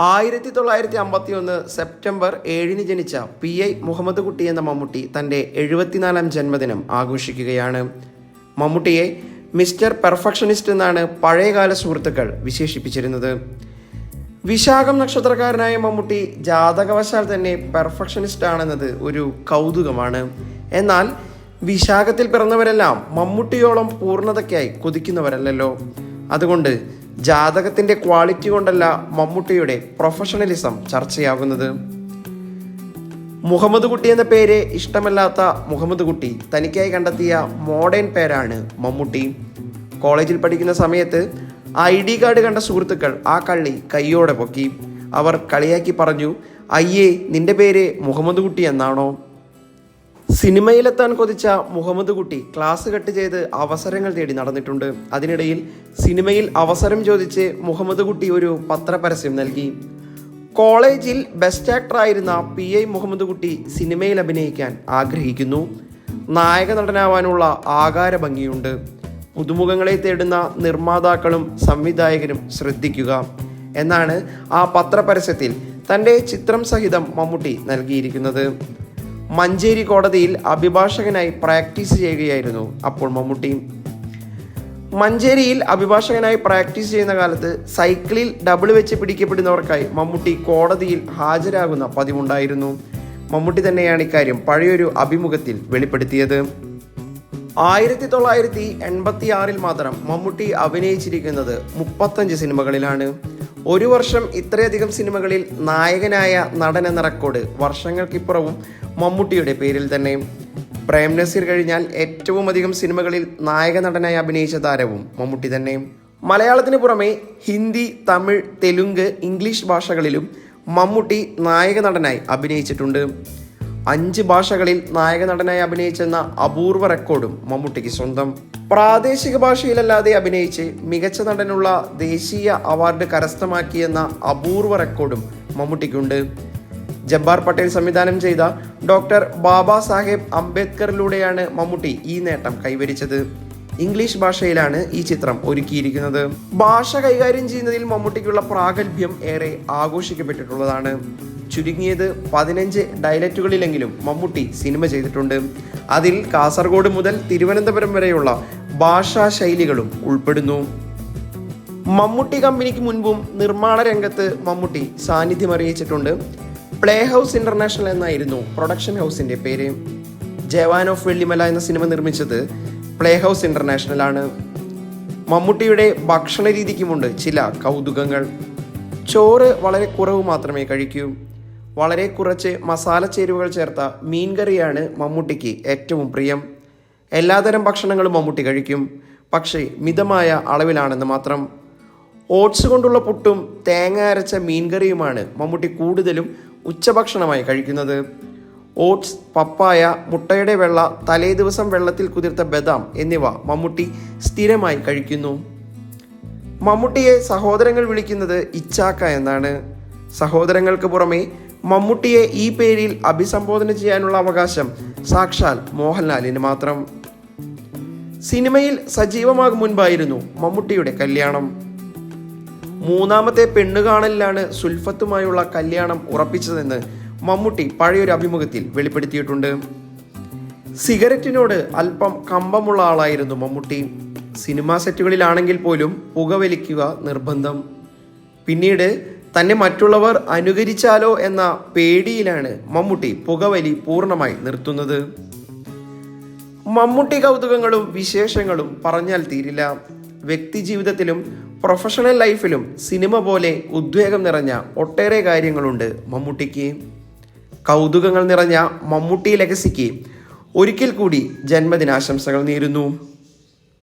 ആയിരത്തി തൊള്ളായിരത്തി അമ്പത്തി ഒന്ന് സെപ്റ്റംബർ ഏഴിന് ജനിച്ച പി ഐ മുഹമ്മദ് കുട്ടി എന്ന മമ്മൂട്ടി തന്റെ എഴുപത്തിനാലാം ജന്മദിനം ആഘോഷിക്കുകയാണ്. മമ്മൂട്ടിയെ മിസ്റ്റർ പെർഫെക്ഷനിസ്റ്റ് എന്നാണ് പഴയകാല സുഹൃത്തുക്കൾ വിശേഷിപ്പിച്ചിരുന്നത്. വിശാഖം നക്ഷത്രക്കാരനായ മമ്മൂട്ടി ജാതകവശാൽ തന്നെ പെർഫെക്ഷനിസ്റ്റ് ആണെന്നത് ഒരു കൗതുകമാണ്. എന്നാൽ വിശാഖത്തിൽ പിറന്നവരെല്ലാം മമ്മൂട്ടിയോളം പൂർണതയ്ക്കായി കൊതിക്കുന്നവരല്ലല്ലോ. അതുകൊണ്ട് ജാതകത്തിന്റെ ക്വാളിറ്റി കൊണ്ടല്ല മമ്മൂട്ടിയുടെ പ്രൊഫഷണലിസം ചർച്ചയാകുന്നത്. മുഹമ്മദ് കുട്ടി എന്ന പേര് ഇഷ്ടമല്ലാത്ത മുഹമ്മദ് കുട്ടി തനിക്കായി കണ്ടെത്തിയ മോഡേൺ പേരാണ് മമ്മൂട്ടി. കോളേജിൽ പഠിക്കുന്ന സമയത്ത് ഐ ഡി കാർഡ് കണ്ട സുഹൃത്തുക്കൾ ആ കള്ളി കയ്യോടെ പൊക്കി. അവർ കളിയാക്കി പറഞ്ഞു അയ്യേ നിന്റെ പേര് മുഹമ്മദ് കുട്ടി എന്നാണോ? സിനിമയിലെത്താൻ കൊതിച്ച മുഹമ്മദ് കുട്ടി ക്ലാസ് കട്ട് ചെയ്ത് അവസരങ്ങൾ തേടി നടന്നിട്ടുണ്ട്. അതിനിടയിൽ സിനിമയിൽ അവസരം ചോദിച്ച് മുഹമ്മദ് കുട്ടി ഒരു പത്രപരസ്യം നൽകി. കോളേജിൽ ബെസ്റ്റ് ആക്ടർ ആയിരുന്ന പി ഐ മുഹമ്മദ് കുട്ടി സിനിമയിൽ അഭിനയിക്കാൻ ആഗ്രഹിക്കുന്നു. നായക നടനാവാനുള്ള ആകാര ഭംഗിയുണ്ട്. പുതുമുഖങ്ങളെ തേടുന്ന നിർമ്മാതാക്കളും സംവിധായകരും ശ്രദ്ധിക്കുക. എന്നാണ് ആ പത്രപരസ്യത്തിൽ തന്റെ ചിത്രം സഹിതം മമ്മൂട്ടി നൽകിയിരിക്കുന്നത്. മഞ്ചേരി കോടതിയിൽ അഭിഭാഷകനായി പ്രാക്ടീസ് ചെയ്യുകയായിരുന്നു അപ്പോൾ മമ്മൂട്ടി. മഞ്ചേരിയിൽ അഭിഭാഷകനായി പ്രാക്ടീസ് ചെയ്യുന്ന കാലത്ത് സൈക്കിളിൽ ഡബിൾ വെച്ച് പിടിക്കപ്പെടുന്നവർക്കായി മമ്മൂട്ടി കോടതിയിൽ ഹാജരാകുന്ന പതിവുണ്ടായിരുന്നു. മമ്മൂട്ടി തന്നെയാണ് ഇക്കാര്യം പഴയൊരു അഭിമുഖത്തിൽ വെളിപ്പെടുത്തിയത്. ആയിരത്തി തൊള്ളായിരത്തി എൺപത്തി ആറിൽ മാത്രം മമ്മൂട്ടി അഭിനയിച്ചിരിക്കുന്നത് മുപ്പത്തഞ്ച് സിനിമകളിലാണ്. ഒരു വർഷം ഇത്രയധികം സിനിമകളിൽ നായകനായ നടൻ എന്ന റെക്കോർഡ് വർഷങ്ങൾക്കിപ്പുറവും മമ്മൂട്ടിയുടെ പേരിൽ തന്നെ പ്രേം നസീർ കഴിഞ്ഞാൽ ഏറ്റവും അധികം സിനിമകളിൽ നായക നടനായി അഭിനയിച്ച താരവും മമ്മൂട്ടി തന്നെ മലയാളത്തിന് പുറമെ ഹിന്ദി തമിഴ് തെലുങ്ക് ഇംഗ്ലീഷ് ഭാഷകളിലും മമ്മൂട്ടി നായക നടനായി അഭിനയിച്ചിട്ടുണ്ട്. അഞ്ച് ഭാഷകളിൽ നായക നടനായി അഭിനയിച്ചെന്ന അപൂർവ റെക്കോർഡും മമ്മൂട്ടിക്ക് സ്വന്തം. പ്രാദേശിക ഭാഷയിലല്ലാതെ അഭിനയിച്ച് മികച്ച നടനുള്ള ദേശീയ അവാർഡ് കരസ്ഥമാക്കിയെന്ന അപൂർവ റെക്കോർഡും മമ്മൂട്ടിക്കുണ്ട്. ജബ്ബാർ പട്ടേൽ സംവിധാനം ചെയ്ത ഡോക്ടർ ബാബാ സാഹേബ് അംബേദ്കറിലൂടെയാണ് മമ്മൂട്ടി ഈ നേട്ടം കൈവരിച്ചത്. ഇംഗ്ലീഷ് ഭാഷയിലാണ് ഈ ചിത്രം ഒരുക്കിയിരിക്കുന്നത്. ഭാഷ കൈകാര്യം ചെയ്യുന്നതിൽ മമ്മൂട്ടിക്കുള്ള പ്രാഗൽഭ്യം ഏറെ ആഘോഷിക്കപ്പെട്ടിട്ടുള്ളതാണ്. ചുരുങ്ങിയത് പതിനഞ്ച് ഡയലറ്റുകളിലെങ്കിലും മമ്മൂട്ടി സിനിമ ചെയ്തിട്ടുണ്ട്. അതിൽ കാസർഗോഡ് മുതൽ തിരുവനന്തപുരം വരെയുള്ള ഭാഷാ ശൈലികളും ഉൾപ്പെടുന്നു. മമ്മൂട്ടി കമ്പനിക്ക് മുൻപും നിർമ്മാണ രംഗത്ത് മമ്മൂട്ടി സാന്നിധ്യം അറിയിച്ചിട്ടുണ്ട്. പ്ലേ ഹൗസ് ഇന്റർനാഷണൽ എന്നായിരുന്നു പ്രൊഡക്ഷൻ ഹൗസിന്റെ പേര്. ജവാൻ ഓഫ് വെള്ളിമല എന്ന സിനിമ നിർമ്മിച്ചത് പ്ലേ ഹൗസ് ഇന്റർനാഷണൽ ആണ് മമ്മൂട്ടിയുടെ ഭക്ഷണ രീതിക്കുമുണ്ട് ചില കൗതുകങ്ങൾ. ചോറ് വളരെ കുറവ് മാത്രമേ കഴിക്കൂ. വളരെ കുറച്ച് മസാല ചേരുവകൾ ചേർത്ത മീൻ കറിയാണ് മമ്മൂട്ടിക്ക് ഏറ്റവും പ്രിയം. എല്ലാതരം ഭക്ഷണങ്ങളും മമ്മൂട്ടി കഴിക്കും. പക്ഷേ മിതമായ അളവിലാണെന്ന് മാത്രം. ഓട്സ് കൊണ്ടുള്ള പുട്ടും തേങ്ങ അരച്ച മീൻ കറിയുമാണ് മമ്മൂട്ടി കൂടുതലും ഉച്ചഭക്ഷണമായി കഴിക്കുന്നത്. ഓട്സ് പപ്പായ മുട്ടയുടെ വെള്ള തലേ ദിവസം വെള്ളത്തിൽ കുതിർത്ത ബദാം എന്നിവ മമ്മൂട്ടി സ്ഥിരമായി കഴിക്കുന്നു. മമ്മൂട്ടിയെ സഹോദരങ്ങൾ വിളിക്കുന്നത് ഇച്ചാക്ക എന്നാണ്. സഹോദരങ്ങൾക്ക് പുറമെ മമ്മൂട്ടിയെ ഈ പേരിൽ അഭിസംബോധന ചെയ്യാനുള്ള അവകാശം സാക്ഷാൽ മോഹൻലാലിന് മാത്രം. സിനിമയിൽ സജീവമാകും മുൻപായിരുന്നു മമ്മൂട്ടിയുടെ കല്യാണം. മൂന്നാമത്തെ പെണ്ണുകാണലിലാണ് സുൽഫത്തുമായുള്ള കല്യാണം ഉറപ്പിച്ചതെന്ന് മമ്മൂട്ടി പഴയൊരു അഭിമുഖത്തിൽ വെളിപ്പെടുത്തിയിട്ടുണ്ട്. സിഗരറ്റിനോട് അല്പം കമ്പമുള്ള ആളായിരുന്നു മമ്മൂട്ടി. സിനിമാ സെറ്റുകളിലാണെങ്കിൽ പോലും പുകവലിക്കുക നിർബന്ധം. പിന്നീട് തന്നെ മറ്റുള്ളവർ അനുകരിച്ചാലോ എന്ന പേടിയിലാണ് മമ്മൂട്ടി പുകവലി പൂർണമായി നിർത്തുന്നത്. മമ്മൂട്ടി കൗതുകങ്ങളും വിശേഷങ്ങളും പറഞ്ഞാൽ തീരില്ല. വ്യക്തി ജീവിതത്തിലും പ്രൊഫഷണൽ ലൈഫിലും സിനിമ പോലെ ഉദ്വേഗം നിറഞ്ഞ ഒട്ടേറെ കാര്യങ്ങളുണ്ട് മമ്മൂട്ടിക്ക്. കൗതുകങ്ങൾ നിറഞ്ഞ മമ്മൂട്ടി ലെഗസിക്ക് ഒരിക്കൽ കൂടി ജന്മദിനാശംസകൾ നേരുന്നു.